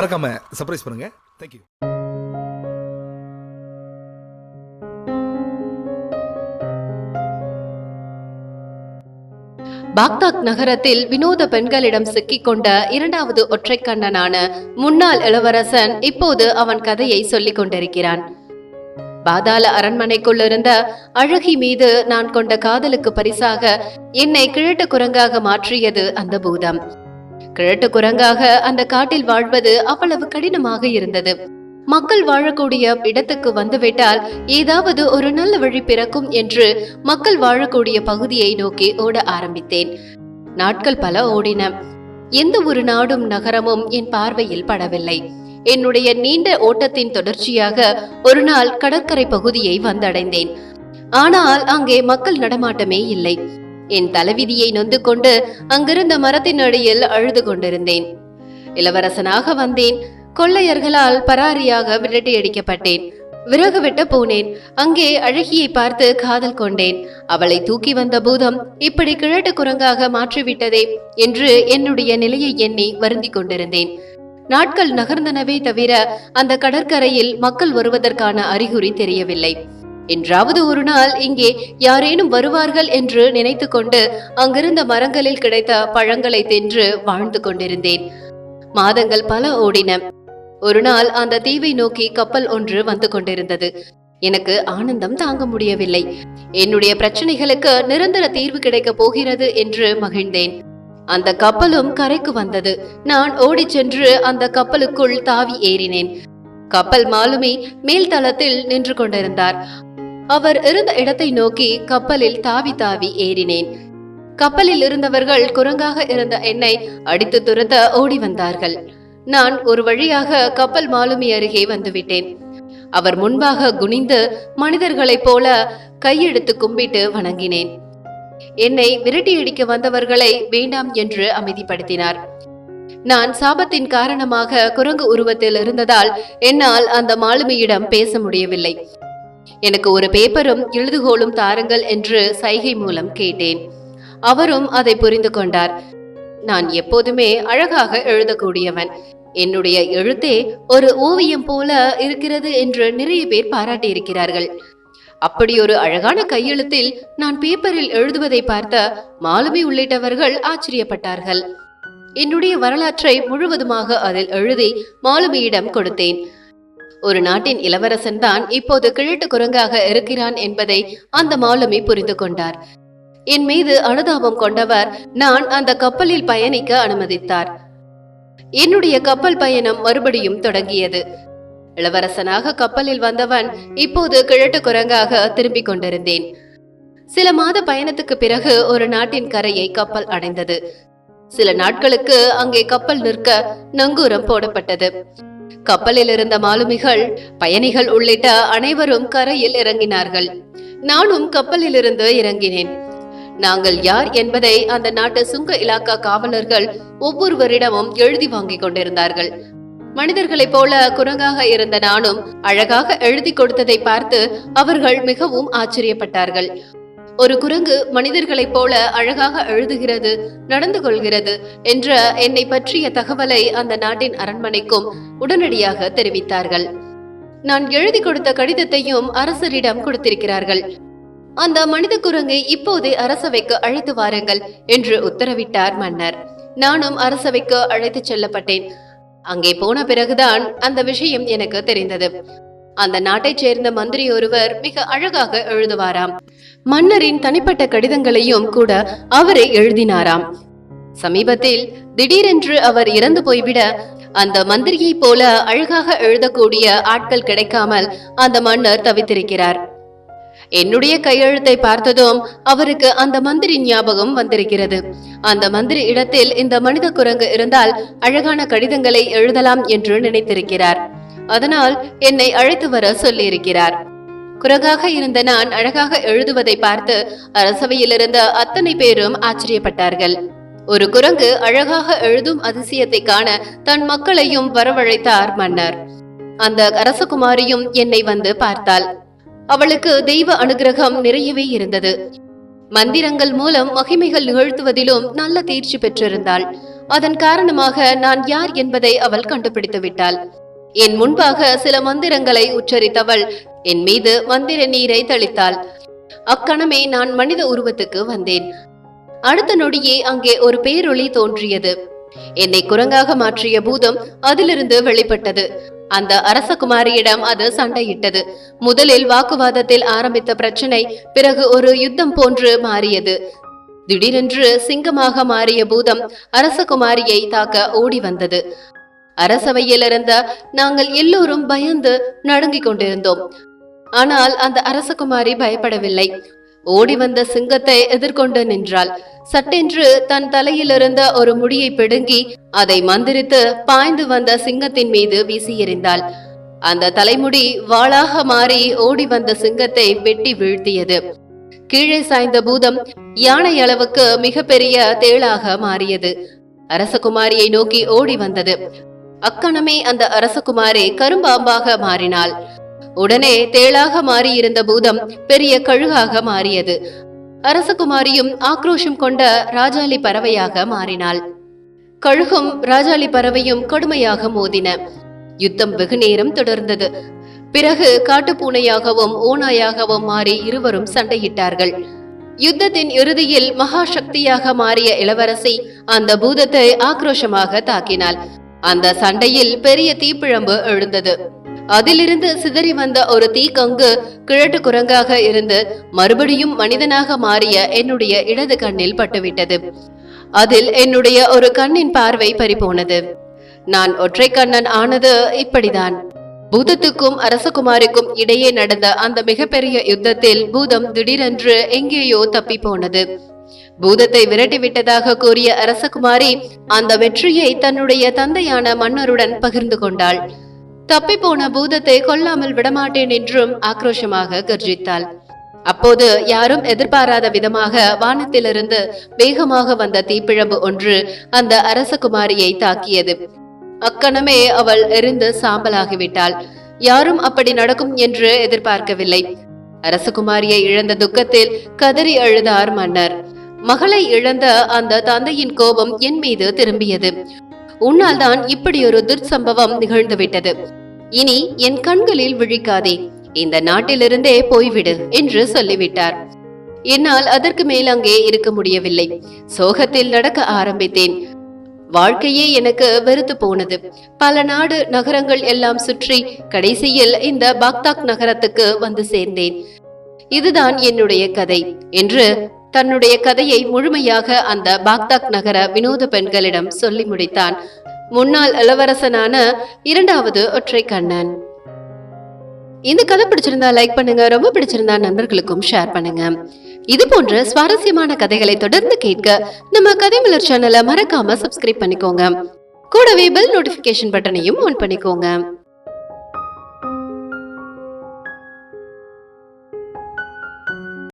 மறக்காம சர்ப்ரைஸ் பண்ணுங்க. தேங்க்யூ பாக்தாக் நகரத்தில் வினோத பெண்களிடம் சிக்கிக்கொண்ட இரண்டாவது ஒற்றைக்கண்ணனான முன்னாள் இளவரசன் இப்போது அவன் கதையை சொல்லிக் கொண்டிருக்கிறான். பாதாள அரண்மனைக்குள் இருந்த அழகி மீது நான் கொண்ட காதலுக்கு பரிசாக என்னை கிழட்டு குரங்காக மாற்றியது அந்த பூதம். கிழட்டு குரங்காக அந்த காட்டில் வாழ்வது அவ்வளவு கடினமாக இருந்தது. மக்கள் வாழக்கூடிய இடத்துக்கு வந்துவிட்டால் ஏதாவது ஒரு நல்ல வழி பிறக்கும் என்று மக்கள் வாழக்கூடிய பகுதியை நோக்கி ஓட ஆரம்பித்தேன். நாட்கள் பல ஓடின. எந்த ஒரு நாடும் நகரமும் என் பார்வையில் படவில்லை. என்னுடைய நீண்ட ஓட்டத்தின் தொடர்ச்சியாக ஒரு நாள் கடற்கரை பகுதியை வந்தடைந்தேன். ஆனால் அங்கே மக்கள் நடமாட்டமே இல்லை. என் தலைவிதியை நொந்து கொண்டு அங்கிருந்த மரத்தின் அடியில் அழுது கொண்டிருந்தேன். இளவரசனாக வந்தேன். கொள்ளையர்களால் பராரியாக விரட்டியடிக்கப்பட்டேன் விறகு வெட்ட போனேன். அங்கே அழகியை பார்த்து காதல் கொண்டேன். அவளை தூக்கி வந்த பூதம் இப்படி கிழட்டு குரங்காக மாற்றிவிட்டதே என்று என்னுடைய நிலையை எண்ணி வருந்தி கொண்டிருந்தேன். நாட்கள் நகர்ந்தனவே தவிர அந்த கடற்கரையில் மக்கள் வருவதற்கான அறிகுறி தெரியவில்லை. என்றாவது ஒரு நாள் இங்கே யாரேனும் வருவார்கள் என்று நினைத்து கொண்டு அங்கிருந்த மரங்களில் கிடைத்த பழங்களை தின்று வாழ்ந்து கொண்டிருந்தேன். மாதங்கள் பல ஓடின. ஒரு நாள் அந்த தீவை நோக்கி கப்பல் ஒன்று வந்து கொண்டிருந்தது. எனக்கு ஆனந்தம் தாங்க முடியவில்லை. என்னுடைய பிரச்சனைகளுக்கு நிரந்தர தீர்வு கிடைக்கப் போகிறது என்று மகிழ்ந்தேன். அந்த கப்பலும் கரைக்கு வந்தது. நான் ஓடிச் சென்று அந்த கப்பலுக்குள் தாவி ஏறினேன். கப்பல் மாலுமி மேல் தளத்தில் நின்று கொண்டிருந்தார். அவர் இருந்த இடத்தை நோக்கி கப்பலில் தாவி தாவி ஏறினேன். கப்பலில் இருந்தவர்கள் குரங்காக இருந்த என்னை அடித்து துரத்த ஓடி வந்தார்கள். நான் ஒரு வழியாக கப்பல் மாலுமி அருகே வந்துவிட்டேன். அவர் முன்பாக குனிந்து மனிதர்களைப் போல கையெடுத்து கும்பிட்டு வணங்கினேன். என்னை விரட்டியடிக்க வந்தவர்களை வேண்டாம் என்று அமைதிப்படுத்தினார். நான் சாபத்தின் காரணமாக குரங்கு உருவத்தில் இருந்ததால் என்னால் அந்த மாலுமியிடம் பேச முடியவில்லை. எனக்கு ஒரு பேப்பரும் எழுதுகோலும் தாருங்கள் என்று சைகை மூலம் கேட்டேன். அவரும் அதை புரிந்து கொண்டார். நான் எப்போதுமே அழகாக எழுதக்கூடியவன். என்னுடைய எழுத்தே ஒரு ஓவியம் போல இருக்கிறது என்று நிறைய பேர் பாராட்டியிருக்கிறார்கள். அப்படி ஒரு அழகான கையெழுத்தில் நான் பேப்பரில் எழுதுவதை பார்த்த மாலுமி உள்ளிட்டவர்கள் ஆச்சரியப்பட்டார்கள். என்னுடைய வரலாற்றை முழுவதுமாக அதில் எழுதி மாலுமியிடம் கொடுத்தேன். ஒரு நாட்டின் இளவரசன் தான் இப்போது கிழட்டு குரங்காக இருக்கிறான் என்பதை அந்த மாலுமி புரிந்து கொண்டார். என் மீது அனுதாபம் கொண்டவர் நான் அந்த கப்பலில் பயணிக்க அனுமதித்தார். என்னுடைய கப்பல் பயணம் மறுபடியும் தொடங்கியது. இளவரசனாக கப்பலில் வந்தவன் இப்போது கிழட்டு குரங்காக திரும்பிக் கொண்டிருந்தேன். சில மாத பயணத்துக்கு பிறகு ஒரு நாட்டின் கரையை கப்பல் அடைந்தது. சில நாட்களுக்கு அங்கே கப்பல் நிற்க நங்கூரம் போடப்பட்டது. கப்பலில் இருந்த மாலுமிகள் பயணிகள் உள்ளிட்ட அனைவரும் கரையில் இறங்கினார்கள். நானும் கப்பலில் இருந்து இறங்கினேன். நாங்கள் யார் என்பதை அந்த நாட்டு சுங்க இலாக்கா காவலர்கள் ஒவ்வொருவரிடமும் எழுதி வாங்கிக் கொண்டிருந்தார்கள். மனிதர்களைப் போல குரங்காக இருந்த நானும் அழகாக எழுதி கொடுத்ததை பார்த்து அவர்கள் மிகவும் ஆச்சரியப்பட்டார்கள். ஒரு குரங்கு மனிதர்களைப் போல அழகாக எழுதுகிறது நடந்து கொள்கிறது என்ற என்னை பற்றிய தகவலை அந்த நாட்டின் அரண்மனைக்கும் உடனடியாக தெரிவித்தார்கள். நான் எழுதி கொடுத்த கடிதத்தையும் அரசரிடம் கொடுத்திருக்கிறார்கள். அந்த மனித குரங்கை இப்போதே அரசவைக்கு அழைத்து வாருங்கள் என்று உத்தரவிட்டார் மன்னர். நானும் அரசவைக்கு அழைத்துச் செல்லப்பட்டேன். அங்கே போன பிறகுதான் அந்த விஷயம் எனக்கு தெரிந்தது. அந்த நாட்டைச் சேர்ந்த மந்திரி ஒருவர் மிக அழகாக எழுதுவாராம். மன்னரின் தனிப்பட்ட கடிதங்களையும் கூட அவரே எழுதினாராம். சமீபத்தில் திடீரென்று அவர் இறந்து போய்விட அந்த மந்திரியைப் போல அழகாக எழுதக்கூடிய ஆட்கள் கிடைக்காமல் அந்த மன்னர் தவித்திருக்கிறார். என்னுடைய கையெழுத்தை பார்த்ததும் அவருக்கு அந்த மந்திரி ஞாபகம் வந்திருக்கிறது. அந்த மந்திரி இடத்தில் இந்த மனித குரங்கு இருந்தால் அழகான கடிதங்களை எழுதலாம் என்று நினைத்திருக்கிறார். அதனால் என்னை அழைத்து வர சொல்லியிருக்கிறார். குரகாக இருந்த நான் அழகாக எழுதுவதை பார்த்து அரசவையில் இருந்த அத்தனை பேரும் ஆச்சரியப்பட்டார்கள். ஒரு குரங்கு அழகாக எழுதும் அதிசயத்தை காண தன் மக்களையும் வரவழைத்தார் மன்னர். அந்த அரசகுமாரியும் என்னை வந்து பார்த்தாள். அவளுக்கு தெய்வ அனுகிரகம் நிறையவே இருந்தது. மந்திரங்கள் மூலம் மகிமைகள் நிகழ்த்துவதிலும் நல்ல தேர்ச்சி பெற்றிருந்தாள். அதன் காரணமாக நான் யார் என்பதை அவள் கண்டுபிடித்து விட்டாள் என் முன்பாக சில மந்திரங்களை உச்சரித்தவள். என் மீது மந்திர நீரை தெளித்தாள். அக்கணமே நான் மனித உருவத்துக்கு வந்தேன். அடுத்த நொடியே அங்கே ஒரு பேரொளி தோன்றியது. என்னை குரங்காக மாற்றிய பூதம் அதிலிருந்து வெளிப்பட்டது. அந்த அரசகுமாரியிடம் அது சண்டையிட்டது. முதலில் வாக்குவாதத்தில் ஆரம்பித்த பிரச்சனை பிறகு ஒரு யுத்தம் போன்று மாறியது. திடீரென்று சிங்கமாக மாறிய பூதம் அரசகுமாரியை தாக்க ஓடி வந்தது. அரசவையில் இருந்த நாங்கள் எல்லோரும் பயந்து நடுங்கிக் கொண்டிருந்தோம். ஆனால் அந்த அரசகுமாரி பயப்படவில்லை. ஓடி வந்த சிங்கத்தை எதிர்கொண்டு நின்றாள். சட்டென்று தன் தலையிலிருந்த ஒரு முடியை பிடுங்கி அதை மந்திரித்து பாய்ந்து வந்த சிங்கத்தின் மீது வீசி எறிந்தாள். அந்த தலைமுடி வாளாக மாறி ஓடி வந்த சிங்கத்தை வெட்டி வீழ்த்தியது. கீழே சாய்ந்த பூதம் யானை அளவுக்கு மிகப்பெரிய தேளாக மாறியது. அரசகுமாரியை நோக்கி ஓடி வந்தது. அக்கணமே அந்த அரசகுமாரி கரும்பாம்பாக மாறினாள். உடனே தேளாக மாறியிருந்த பூதம் பெரிய கழுகாக மாறியது. அரசகுமாரியும் ஆக்ரோஷம் கொண்ட ராஜாளி பறவையாக மாறினாள். கழுகும் ராஜாளி பறவையும் கடுமையாக மோதின. யுத்தம் வெகு நேரம் தொடர்ந்தது. பிறகு காட்டுப்பூனையாகவும் ஓனாயாகவும் மாறி இருவரும் சண்டையிட்டார்கள். யுத்தத்தின் இறுதியில் மகா சக்தியாக மாறிய இளவரசி அந்த பூதத்தை ஆக்ரோஷமாக தாக்கினாள். அந்த சண்டையில் பெரிய தீப்பிழம்பு எழுந்தது. அதிலிருந்து சிதறி வந்த ஒரு தீக்கங்கு கிழட்டு குரங்காக இருந்து மறுபடியும் மனிதனாக மாறிய என்னுடைய இடது கண்ணில் பட்டுவிட்டது. அதில் என்னுடைய ஒரு கண்ணின் பார்வை பறிபோனது. நான் ஒற்றை கண்ணன் ஆனது இப்படிதான் பூதத்துக்கும் அரசகுமாரிக்கும் இடையே நடந்த அந்த மிகப்பெரிய யுத்தத்தில் பூதம் திடீரென்று எங்கேயோ தப்பி போனது பூதத்தை விரட்டி விட்டதாக கூறிய அரசகுமாரி அந்த வெற்றியை தன்னுடைய தந்தையான மன்னருடன் பகிர்ந்து கொண்டாள். தப்பி போன பூதத்தை கொல்லாமல் விடமாட்டேன் என்றும் ஆக்ரோஷமாக கர்ஜித்தாள். அப்போது யாரும் எதிர்பாராத விதமாக வானத்திலிருந்து வேகமாக வந்த தீப்பிழம்பு ஒன்று அந்த அரசகுமாரியை தாக்கியது. அக்கணமே அவள் எரிந்து சாம்பலாகிவிட்டாள். யாரும் அப்படி நடக்கும் என்று எதிர்பார்க்கவில்லை. அரசகுமாரியை இழந்த துக்கத்தில் கதறி அழுதார் மன்னர். மகளை இழந்த அந்த தந்தையின் கோபம் என் மீது திரும்பியது. உன்னால் தான் இப்படி ஒரு துர்சம்பவம் நிகழ்ந்துவிட்டது. இனி என் கண்களில் விழிக்காதே. இந்த நாட்டிலிருந்தே போய்விடு என்று சொல்லிவிட்டார். என்னால் அதற்கு மேல் அங்கே இருக்க முடியவில்லை. சோகத்தில் நடக்க ஆரம்பித்தேன். வாழ்க்கையே எனக்கு வெறுத்து போனது. பல நாடு நகரங்கள் எல்லாம் சுற்றி கடைசியில் இந்த பாக்தாக் நகரத்துக்கு வந்து சேர்ந்தேன். இதுதான் என்னுடைய கதை என்று தன்னுடைய கதையை முழுமையாக அந்த பாக்தாக் நகர வினோத பெண்களிடம் சொல்லி முடித்தான். முன்னாள் இளவரசனான இரண்டாவது ஒற்றை கண்ணன். இந்த கதை பிடிச்சிருந்தா லைக் பண்ணுங்க ரொம்ப பிடிச்சிருந்தா நண்பர்களுக்கும் ஷேர் பண்ணுங்க. இது போன்ற சுவாரஸ்யமான கதைகளை தொடர்ந்து கேட்க நம்ம கதை மலர் சேனலை மறக்காம சப்ஸ்கிரைப் பண்ணிக்கோங்க. கூடவே பெல் நோட்டிபிகேஷன் பட்டனையும் ஆன் பண்ணிக்கோங்க.